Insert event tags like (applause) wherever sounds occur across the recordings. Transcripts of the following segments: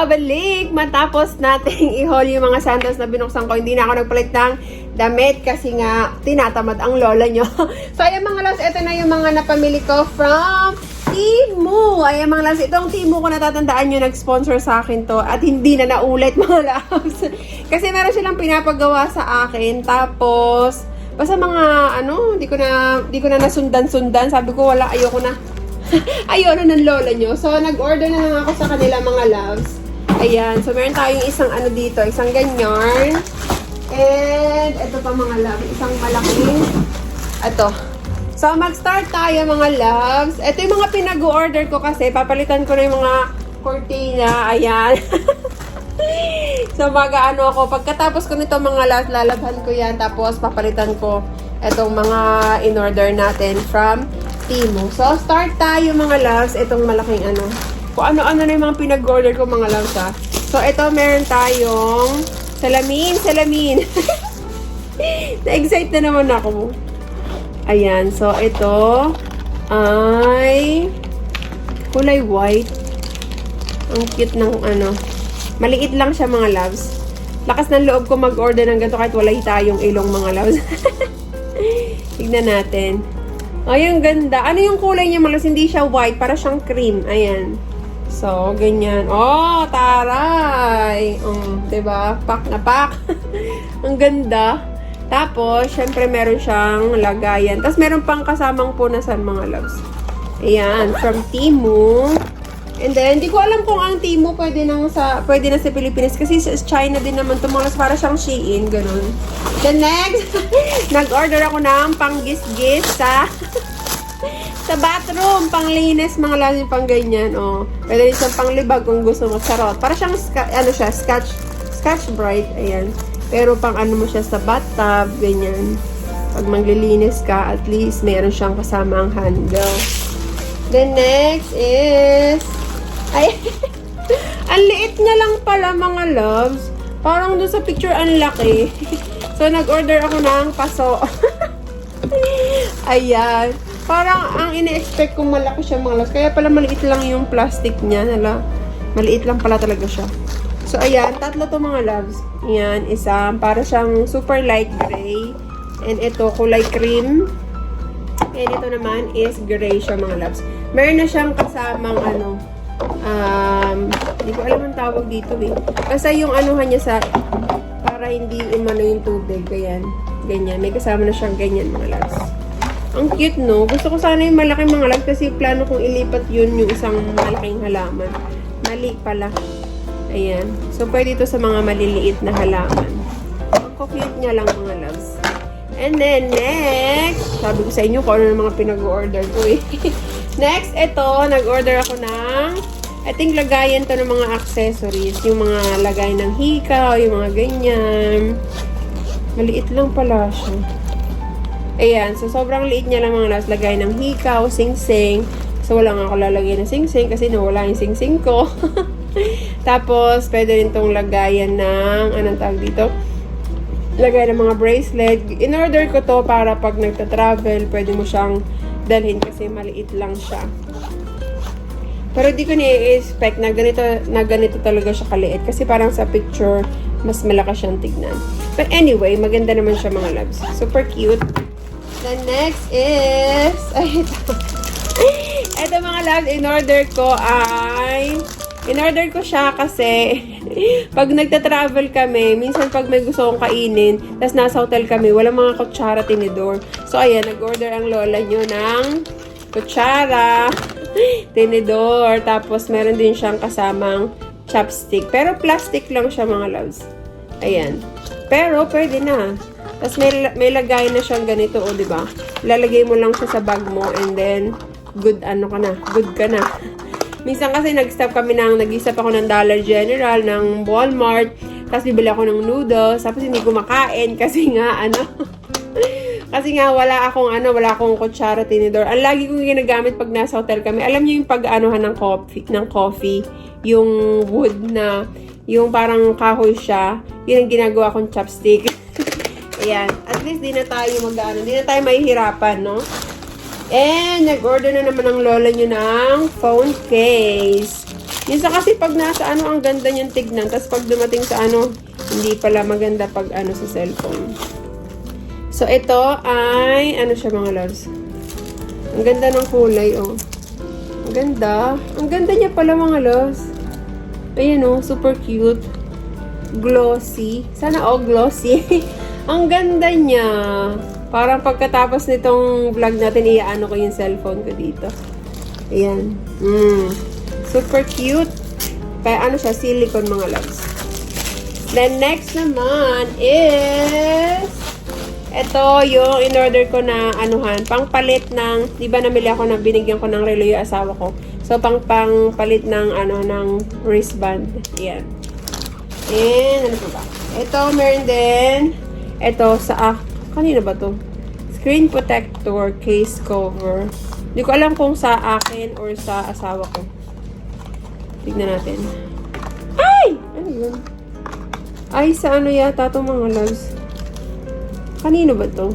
nagbabalik matapos nating (laughs) i-haul yung mga sandals na binuksan ko. Hindi na ako nagpalit ng damit kasi nga tinatamad ang lola nyo. (laughs) so, ayan mga loves, ito na yung mga napamili ko from Timu. Ayan mga loves, itong Timu ko natatandaan nyo, nag-sponsor sa akin to at hindi na naulit (laughs) mga loves. kasi meron silang pinapagawa sa akin. Tapos, basta mga ano, hindi ko na, hindi ko na nasundan-sundan. Sabi ko, wala, ayoko na. Ayun, ano ng lola nyo. So, nag-order na lang ako sa kanila mga loves. Ayan. So, meron tayong isang ano dito. Isang ganyan. And, ito pa mga loves. Isang malaking. Ito. So, mag-start tayo mga loves. Ito yung mga pinag-order ko kasi. Papalitan ko na yung mga cortina. Ayan. (laughs) so, mag-ano ako. Pagkatapos ko nito mga loves, lalabhan ko yan. Tapos, papalitan ko itong mga in-order natin from Timo. So, start tayo mga loves. Itong malaking ano. Kung ano-ano na yung mga pinag-order ko mga loves. So, ito meron tayong salamin, salamin. (laughs) Na-excite na naman ako. Ayan. So, ito ay kulay white. Ang cute ng ano. Maliit lang siya mga loves. Lakas ng loob ko mag-order ng ganito kahit wala tayong ilong mga loves. (laughs) Tignan natin. Ay, ang ganda. Ano yung kulay niya, malas? Hindi siya white. Para siyang cream. Ayan. So, ganyan. Oh, taray! Um, diba? Pak na pak. (laughs) ang ganda. Tapos, syempre, meron siyang lagayan. Tapos, meron pang kasamang punasan, mga loves. Ayan. From Timu. And then, hindi ko alam kung ang Timu pwede, nang sa, pwede na sa Pilipinas. Kasi sa China din naman loves. Para siyang Shein. Ganun. The next, (laughs) nag-order ako ng panggis-gis sa sa bathroom, panglinis, mga lalo pang ganyan, oh. Pwede rin siyang panglibag kung gusto mo, charot. Para siyang, ano siya, scotch, scotch bright, ayan. Pero pang ano mo siya sa bathtub, ganyan. Pag maglilinis ka, at least meron siyang kasama ang handle. The next is, (laughs) ay, ang liit niya lang pala mga loves. Parang doon sa picture, ang laki. (laughs) so, nag-order ako ng paso. (laughs) Ayan. Parang ang ine-expect kong malaki siya mga loves. Kaya pala maliit lang yung plastic niya. Nala, maliit lang pala talaga siya. So, ayan. Tatlo to mga loves. Ayan. Isa. Para siyang super light gray. And ito, kulay cream. And ito naman is gray siya mga loves. Meron na siyang kasamang ano, um, hindi ko alam ang tawag dito eh. Basta yung anuhan niya sa, para hindi umano yung tubig. Ganyan. Ganyan. May kasama na siyang ganyan mga loves. Ang cute, no? Gusto ko sana yung malaking mga loves kasi plano kong ilipat yun yung isang malaking halaman. Mali pala. Ayan. So, pwede ito sa mga maliliit na halaman. Ang cute niya lang mga loves. And then, next, sabi ko sa inyo kung ano mga pinag-order ko eh. (laughs) next, ito, nag-order ako ng, I think lagayan to ng mga accessories. Yung mga lagay ng hika, yung mga ganyan. Maliit lang pala siya. Ayan, so sobrang liit niya lang mga nas lagay ng hikaw, sing-sing. So wala nga ako lalagay ng sing-sing kasi nawala yung sing-sing ko. (laughs) Tapos, pwede rin tong lagayan ng, anong tawag dito? Lagay ng mga bracelet. In-order ko to para pag nagta-travel, pwede mo siyang dalhin kasi maliit lang siya. Pero di ko ni-expect na ganito, na ganito talaga siya kaliit. Kasi parang sa picture, mas malakas siyang tignan. But anyway, maganda naman siya mga loves. Super cute. The next is... (laughs) Ay, ito. ito mga loves, in-order ko ay... In-order ko siya kasi (laughs) pag nagta-travel kami, minsan pag may gusto kong kainin, tapos nasa hotel kami, walang mga kutsara tinidor. So, ayan, nag-order ang lola nyo ng kutsara, (laughs) tinidor, tapos meron din siyang kasamang chopstick. Pero plastic lang siya mga loves. Ayan. Pero, pwede na. Tapos may, may lagay na siyang ganito, o, oh, di ba? Lalagay mo lang siya sa bag mo and then good ano ka na, good ka na. (laughs) Minsan kasi nag-stop kami ng, nag-stop ako ng Dollar General, ng Walmart, tapos bibili ako ng noodles, tapos hindi ko kasi nga, ano, (laughs) kasi nga wala akong, ano, wala akong kutsara tinidor. Ang lagi kong ginagamit pag nasa hotel kami, alam niyo yung pag-anuhan ng coffee, ng coffee, yung wood na, yung parang kahoy siya, yun ang ginagawa kong chopstick. Ayan. At least di na tayo mag-ano, di na tayo mahihirapan, no? And, nag-order na naman ang lola nyo ng phone case. Minsan kasi pag nasa ano, ang ganda niyang tignan. Tapos pag dumating sa ano, hindi pala maganda pag ano sa cellphone. So, ito ay, ano siya mga loves? Ang ganda ng kulay, oh. Ang ganda. Ang ganda niya pala mga loves. Ayan, oh. Super cute. Glossy. Sana all glossy. (laughs) ang ganda niya. Parang pagkatapos nitong vlog natin, iaano ko yung cellphone ko dito. Ayan. Mm. Super cute. Kaya ano siya, silicone mga loves. Then next naman is ito yung in-order ko na anuhan, pangpalit ng, di ba namili ako na binigyan ko ng relo yung asawa ko. So pang pangpalit ng ano ng wristband. Ayan. And ano ba? Ito meron din ito sa ah, kanina ba to? Screen protector case cover. Hindi ko alam kung sa akin or sa asawa ko. Tignan natin. Ay! Ano yun? Ay, sa ano yata to mga loves? Kanino ba to?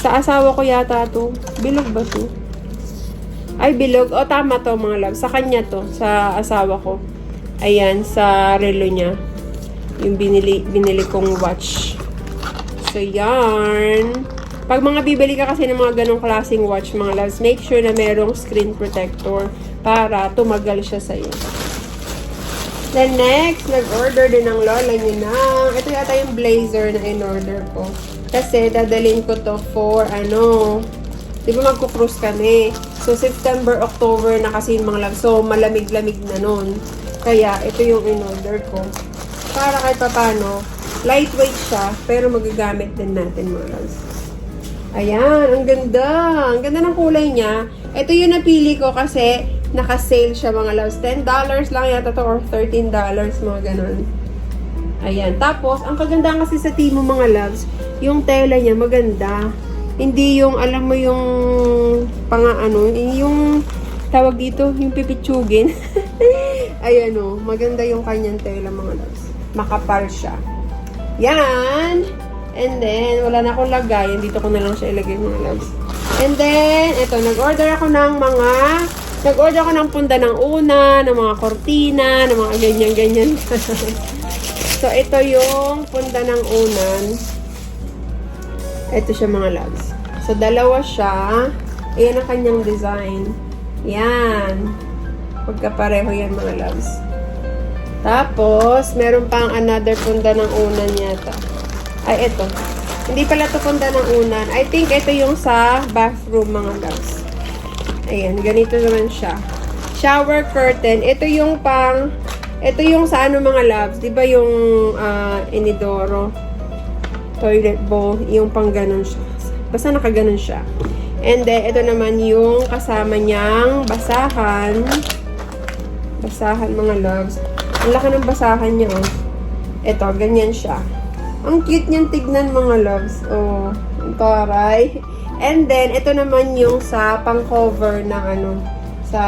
Sa asawa ko yata to. Bilog ba to? Ay, bilog. O, tama to mga loves. Sa kanya to. Sa asawa ko. Ayan, sa relo niya. Yung binili, binili kong watch. So, yarn. Pag mga bibili ka kasi ng mga ganong klaseng watch, mga loves, make sure na merong screen protector para tumagal siya sa'yo. Then next, nag-order din ng lola niya na, ito yata yung blazer na in-order ko. Kasi dadalhin ko to for ano, di ba magkukrus kami. So September, October na kasi yung mga lag. So malamig-lamig na nun. Kaya ito yung in-order ko. Para kahit papano, lightweight siya, pero magagamit din natin mga loves. Ayan, ang ganda. Ang ganda ng kulay niya. Ito yung napili ko kasi naka-sale siya mga loves. $10 lang yata to or $13 mga ganun. Ayan. Tapos, ang kagandahan kasi sa Timo mga loves, yung tela niya maganda. Hindi yung, alam mo yung pang ano, yung tawag dito, yung pipitsugin. (laughs) Ayan o, maganda yung kanyang tela mga loves. Makapal siya. Yan! And then, wala na akong lagayan. Dito ko na lang siya ilagay mga loves. And then, ito, nag-order ako ng mga, nag-order ako ng punda ng una, ng mga kortina, ng mga ganyan-ganyan. (laughs) so, ito yung punda ng unan. Ito siya mga loves. So, dalawa siya. Ayan ang kanyang design. Yan. Pagkapareho yan mga loves. Tapos, meron pang another punda ng unan yata. Ay, ito. Hindi pala ito punda ng unan. I think ito yung sa bathroom mga loves. Ayan, ganito naman siya. Shower curtain. Ito yung pang, ito yung sa ano mga loves. Di ba yung ah, inidoro? Toilet bowl. Yung pang ganun siya. Basta nakaganon siya. And then, ito naman yung kasama niyang basahan. Basahan mga loves. Ang laki ng basahan niya, oh. Ito, ganyan siya. Ang cute niyang tignan mga loves. Oh, ang taray. And then, ito naman yung sa pang-cover ng ano, sa,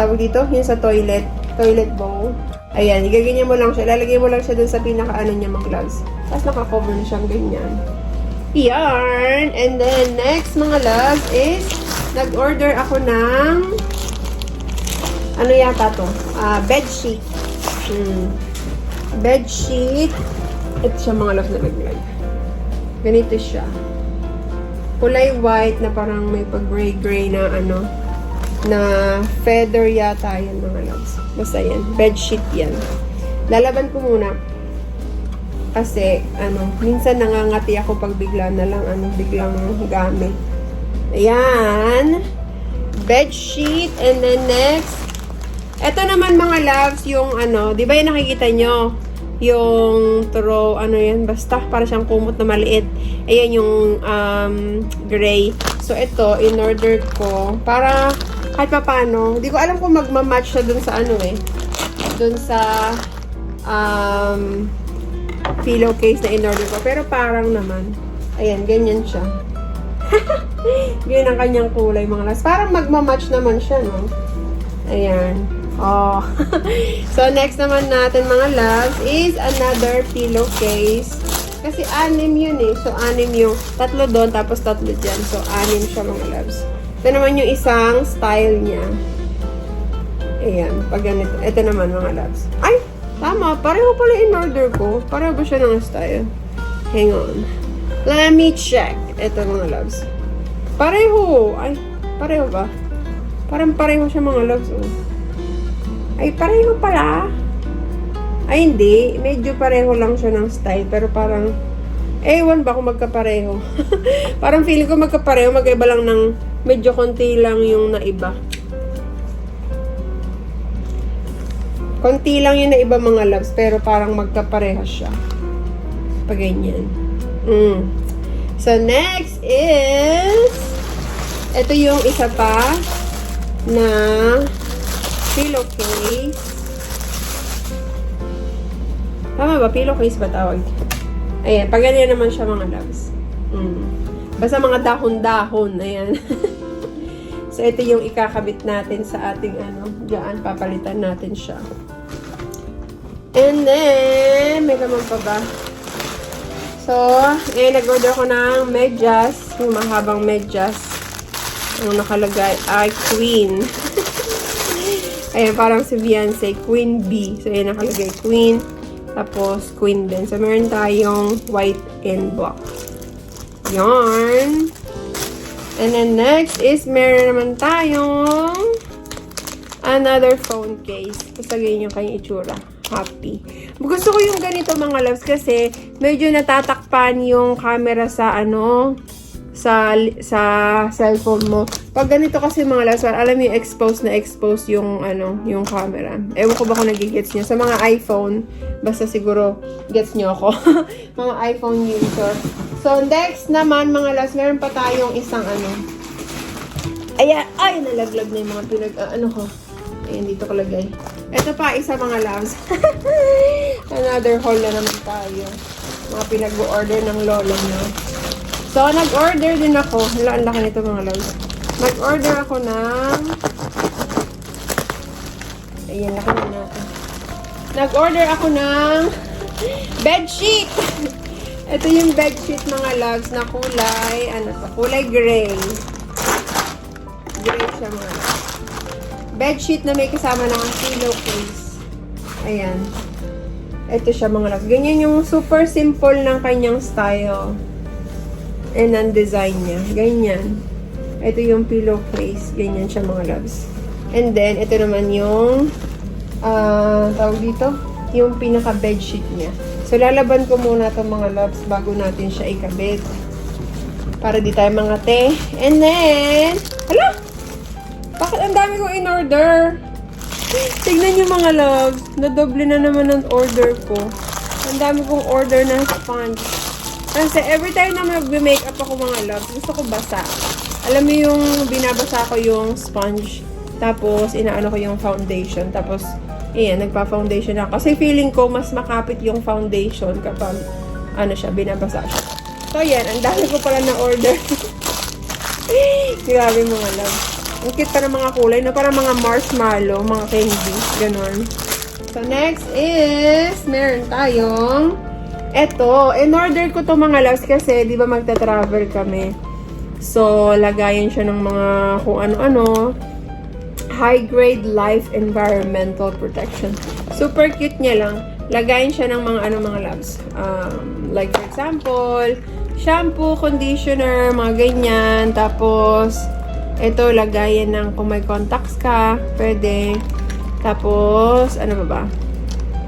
tawag dito, yung sa toilet, toilet bowl. Ayan, igaganyan mo lang siya. Lalagay mo lang siya dun sa pinaka-ano niya mga gloves. Tapos naka-cover na siyang ganyan. Yarn! And then, next mga loves is, nag-order ako ng, ano yata to? Ah, bed sheet. Hmm. Bed sheet. Ito siya mga loves na nag-live. Ganito siya. Kulay white na parang may pag-gray-gray na ano, na feather yata yan mga loves. Basta yan. Bed sheet yan. Lalaban ko muna. Kasi, ano, minsan nangangati ako pag bigla na lang, ano, biglang gamit. Ayan. Bed sheet. And then next, ito naman mga loves, yung ano, di ba yung nakikita nyo? Yung throw, ano yan, basta para siyang kumot na maliit. Ayan yung um, gray. So ito, in order ko, para kahit pa paano, di ko alam kung magmamatch siya dun sa ano eh. Dun sa um, pillowcase na in order ko. Pero parang naman, ayan, ganyan siya. (laughs) Ganyan ang kanyang kulay mga las. Parang magmamatch naman siya, no? Ayan. Oh. (laughs) so, next naman natin mga loves is another pillowcase. Kasi anim yun eh. So, anim yung tatlo doon, tapos tatlo dyan. So, anim siya mga loves. Ito naman yung isang style niya. Ayan, pag ganito. Ito naman mga loves. Ay, tama. Pareho pala in order ko. Pareho ba siya ng style? Hang on. Let me check. Ito mga loves. Pareho. Ay, pareho ba? Parang pareho siya mga loves. Oh. Ay, pareho pala. Ay, hindi. Medyo pareho lang siya ng style. Pero parang, ewan ba kung magkapareho. (laughs) parang feeling ko magkapareho. Magkaiba lang ng medyo konti lang yung naiba. Konti lang yung naiba mga loves. Pero parang magkapareha siya. Pag ganyan. Mm. So, next is, ito yung isa pa na pillowcase. Tama ba? Pillowcase ba tawag? Ayan, pag ganyan naman siya mga loves. Mm. Basta mga dahon-dahon. Ayan. (laughs) so, ito yung ikakabit natin sa ating ano, diyan, papalitan natin siya. And then, may laman pa ba? So, eh, nag-order ko ng medyas, yung mahabang medyas. Ang nakalagay ay Queen. Ayan, parang si Beyonce, Queen B. So, ayan, nakalagay Queen. Tapos, Queen din. So, meron tayong white and black. Yarn. And then, next is, meron naman tayong another phone case. Basta ganyan yung kanyang itsura. Happy. Gusto ko yung ganito mga loves kasi medyo natatakpan yung camera sa ano sa sa cellphone mo. Pag ganito kasi mga loves, alam mo yung expose na expose yung ano, yung camera. Ewan ko ba kung nagigets niyo. Sa mga iPhone, basta siguro gets niyo ako. (laughs) mga iPhone user. So, next naman mga loves, meron pa tayong isang ano. Ayan, ay, nalaglag na yung mga pinag, ah, ano ko. Ayan, dito ko lagay. Ito pa, isa mga loves. (laughs) Another haul na naman tayo. Mga pinag-order ng lola nyo. So, nag-order din ako. Hala, ang laki nito mga loves. Nag-order ako ng... Ayan, laki na natin. Nag-order ako ng bedsheet. Ito yung bedsheet mga loves na kulay, ano to, kulay gray. Gray siya mga bedsheet na may kasama ng pillowcase. Ayan. Ito siya mga loves. Ganyan yung super simple ng kanyang style. And ang design niya. Ganyan. Ito yung pillowcase. Ganyan siya mga loves. And then, ito naman yung ah tawag dito? Yung pinaka bedsheet niya. So, lalaban ko muna itong mga loves bago natin siya ikabit. Para di tayo mga te. And then, hala! Bakit ang dami kong in-order? Tignan nyo mga loves. Nadoble na naman ang order ko. Ang dami kong order ng sponge. Kasi every time na mag-makeup ako mga loves, gusto ko basa. Alam mo yung binabasa ko yung sponge. Tapos, inaano ko yung foundation. Tapos, ayan, nagpa-foundation ako. Kasi feeling ko, mas makapit yung foundation kapag, ano siya, binabasa siya. So, yan. Ang dami ko pala na order. (laughs) Grabe mga loves. Ang cute pa ng mga kulay, no? Parang mga marshmallow, mga candy, ganon. So, next is, meron tayong, eto, in-order ko to mga loves kasi, di ba magta-travel kami. So, lagayan siya ng mga kung ano-ano. High-grade life environmental protection. Super cute niya lang. Lagayan siya ng mga ano mga loves. Um, like for example, shampoo, conditioner, mga ganyan. Tapos, ito, lagayan ng kung may contacts ka, pwede. Tapos, ano ba ba?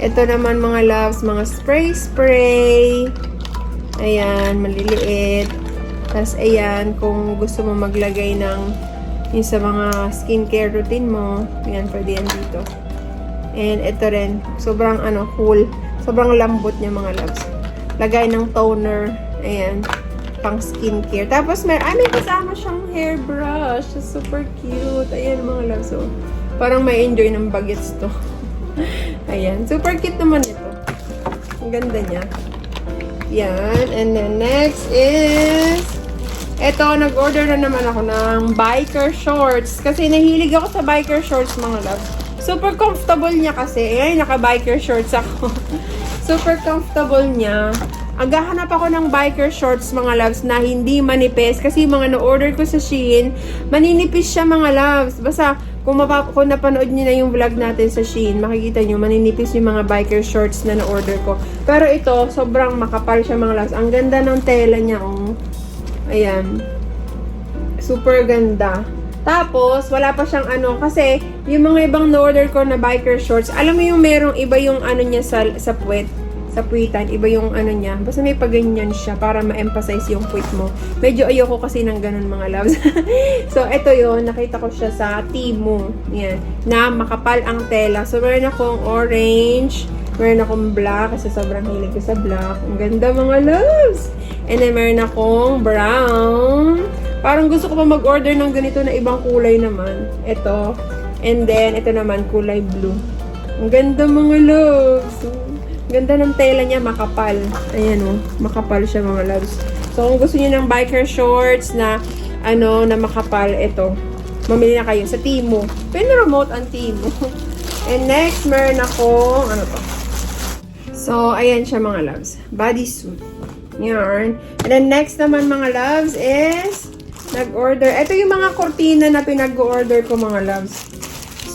Ito naman mga loves, mga spray-spray. Ayan, maliliit. Tapos, ayan, kung gusto mo maglagay ng yung sa mga skincare routine mo, ayan, pwede yan dito. And ito rin, sobrang ano, cool. Sobrang lambot niya mga loves. Lagay ng toner, ayan pang skincare. Tapos, may, ay, may kasama siyang hairbrush. Super cute. Ayan, mga loves. So, parang may enjoy ng bagets to. (laughs) Ayan. Super cute naman ito. Ang ganda niya. Yan. And then, next is... Ito, nag-order na naman ako ng biker shorts. Kasi nahilig ako sa biker shorts, mga loves. Super comfortable niya kasi. Ay, naka-biker shorts ako. (laughs) Super comfortable niya. Agahanap ako ng biker shorts mga loves na hindi manipis kasi mga na-order ko sa Shein, maninipis siya mga loves. Basta kung, mapa, kung napanood niyo na yung vlog natin sa Shein, makikita niyo maninipis yung mga biker shorts na na-order ko. Pero ito, sobrang makapal siya mga loves. Ang ganda ng tela niya, oh. Ayan. Super ganda. Tapos, wala pa siyang ano, kasi yung mga ibang na-order ko na biker shorts, alam mo yung merong iba yung ano niya sa, sa puwet, sa puwitan, iba yung ano niya. Basta may paganyan siya para ma-emphasize yung puwit mo. Medyo ayoko kasi ng ganun mga loves. (laughs) so, ito yon nakita ko siya sa Timo. Yan. Na makapal ang tela. So, meron akong orange, meron akong black kasi sobrang hilig ko sa black. Ang ganda mga loves! And then, meron akong brown. Parang gusto ko pa mag-order ng ganito na ibang kulay naman. Ito. And then, ito naman, kulay blue. Ang ganda mga loves. Ganda ng tela niya, makapal. Ayan o, makapal siya mga loves. So, kung gusto niyo ng biker shorts na, ano, na makapal, ito. Mamili na kayo sa Timo. Pwede remote ang Timo. (laughs) And next, meron ako, ano to? So, ayan siya mga loves. Bodysuit. Yarn. And then next naman mga loves is nag-order. Ito yung mga kortina na pinag-order ko mga loves.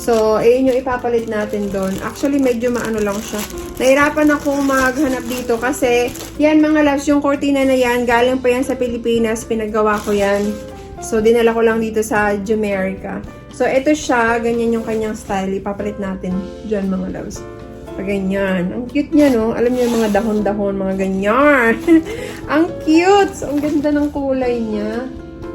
So, ayun yung ipapalit natin doon. Actually, medyo maano lang siya. Nahirapan akong maghanap dito kasi yan mga loves, yung kortina na yan, galing pa yan sa Pilipinas. Pinagawa ko yan. So, dinala ko lang dito sa Jamaica. So, ito siya. Ganyan yung kanyang style. Ipapalit natin dyan mga loves. Pa ganyan. Ang cute niya, no? Alam niyo yung mga dahon-dahon, mga ganyan. (laughs) ang cute! So, ang ganda ng kulay niya.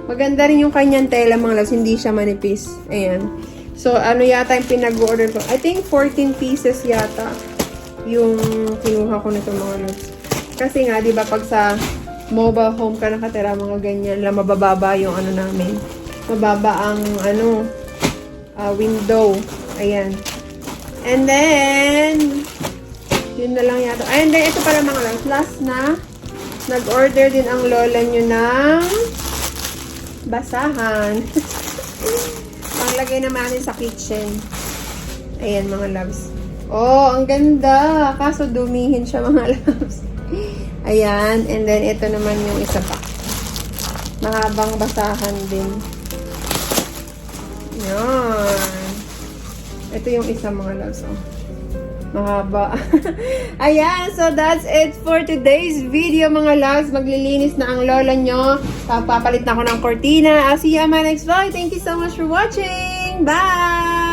Maganda rin yung kanyang tela, mga loves. Hindi siya manipis. Ayan. So, ano yata yung pinag-order ko? I think 14 pieces yata yung kinuha ko nito mga loves. Kasi nga, di ba, pag sa mobile home ka nakatira, mga ganyan lang, mabababa yung ano namin. Mababa ang, ano, ah, window. Ayan. And then, yun na lang yata. And then, ito pala mga loves. Last na, nag-order din ang lola nyo ng basahan. (laughs) Panglagay naman natin sa kitchen. Ayan mga loves. Oh, ang ganda. Kaso dumihin siya mga (laughs) loves. Ayan. And then, ito naman yung isa pa. Mahabang basahan din. Yan. Ito yung isa mga loves. Oh. Mahaba. (laughs) Ayan, so that's it for today's video mga loves. Maglilinis na ang lola nyo. Papapalit na ako ng cortina. I'll see you on my next vlog. Thank you so much for watching. Bye!